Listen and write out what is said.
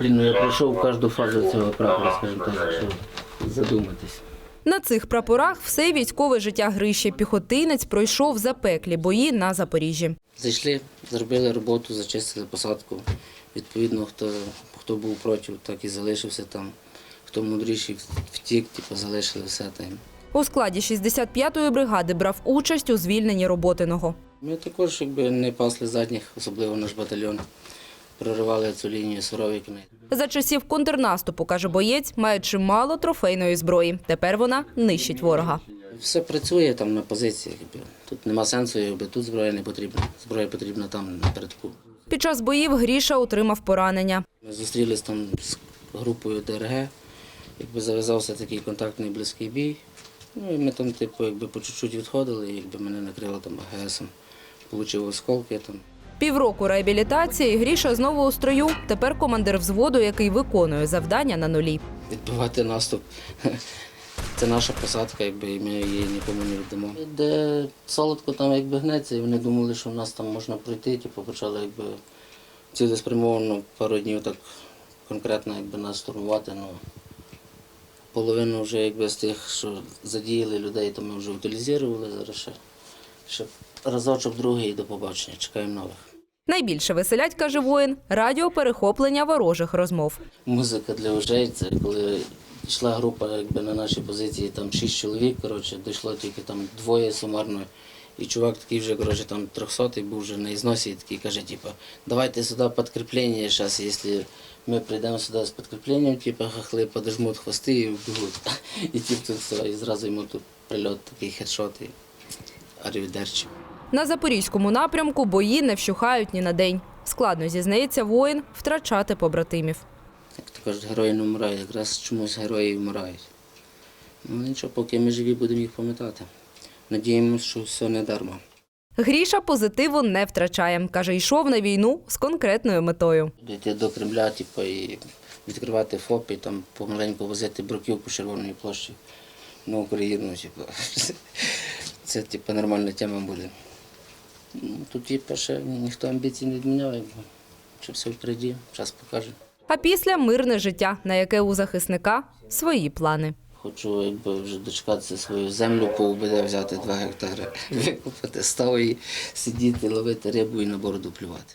Блін, ну я пройшов кожну фазу цього прапора, скажімо так, якщо задуматись. На цих прапорах все військове життя Гриші. Піхотинець пройшов запеклі бої на Запоріжжі. Зайшли, зробили роботу, зачистили посадку. Відповідно, хто, хто був проти, так і залишився там. Хто мудріший втік, типу, залишили все там. У складі 65-ї бригади брав участь у звільненні Роботиного. Ми також якби не пасли задніх, особливо наш батальйон. Проривали цю лінію Суровіками. За часів контрнаступу, каже боєць, має чимало трофейної зброї. Тепер вона нищить ворога. Все працює там на позиціях. Тут нема сенсу, якби тут зброя не потрібна. Зброя потрібна там напередку. Під час боїв Гріша отримав поранення. Ми зустрілись там з групою ДРГ, якби зав'язався такий контактний близький бій. Ну і ми там, типу, якби по чуть-чуть відходили, якби мене накрило там АГСом. Получив осколки там. Півроку реабілітації Гріша знову у строю. Тепер командир взводу, який виконує завдання на нулі. Відбивати наступ. Це наша посадка, якби і ми її нікому не віддамо. Де солодко там якби гнеться, і вони думали, що в нас там можна пройти, типу почали якби цілеспрямовано пару днів так конкретно якби нас штурмувати. Ну, половину вже якби з тих, що задіяли людей, то ми вже утилізували зараз ще. Ще разочок другий до побачення. Чекаємо нових. Найбільше веселять, каже воїн, радіоперехоплення ворожих розмов. Музика для ушей, це коли йшла група якби, на нашій позиції, там шість чоловік, коротше, дійшло тільки там двоє сумарно. І чувак такий вже, коротше, там 300 був вже на ізносі, і такий каже, типу, давайте сюди підкріплення, зараз, якщо ми прийдемо сюди з підкріпленням, типу, хахли подожмуть хвости і вбігуть. І типу, тут все, і зразу йому тут прильот, такий хедшот, і арівдерчі. На запорізькому напрямку бої не вщухають ні на день. Складно зізнається воїн втрачати побратимів. Як то кажуть, герої не вмирають, якраз чомусь герої вмирають. Ну нічого, поки ми живі, будемо їх пам'ятати. Надіємося, що все не дарма. Гріша позитиву не втрачає. Каже, йшов на війну з конкретною метою. Йти до Кремля, типу, і відкривати ФОП, і там помаленьку возити бруківку Червоної площі на Україну. Типу. Це типу, нормальна тема буде. Ну, Тут є ще ніхто амбіцій не відміняв, що все впереді, час покаже. А після мирне життя, на яке у захисника свої плани. Хочу якби вже дочекатися свою землю по УБД, взяти 2 гектари, викупити стави, сидіти, ловити рибу і на бороду плювати.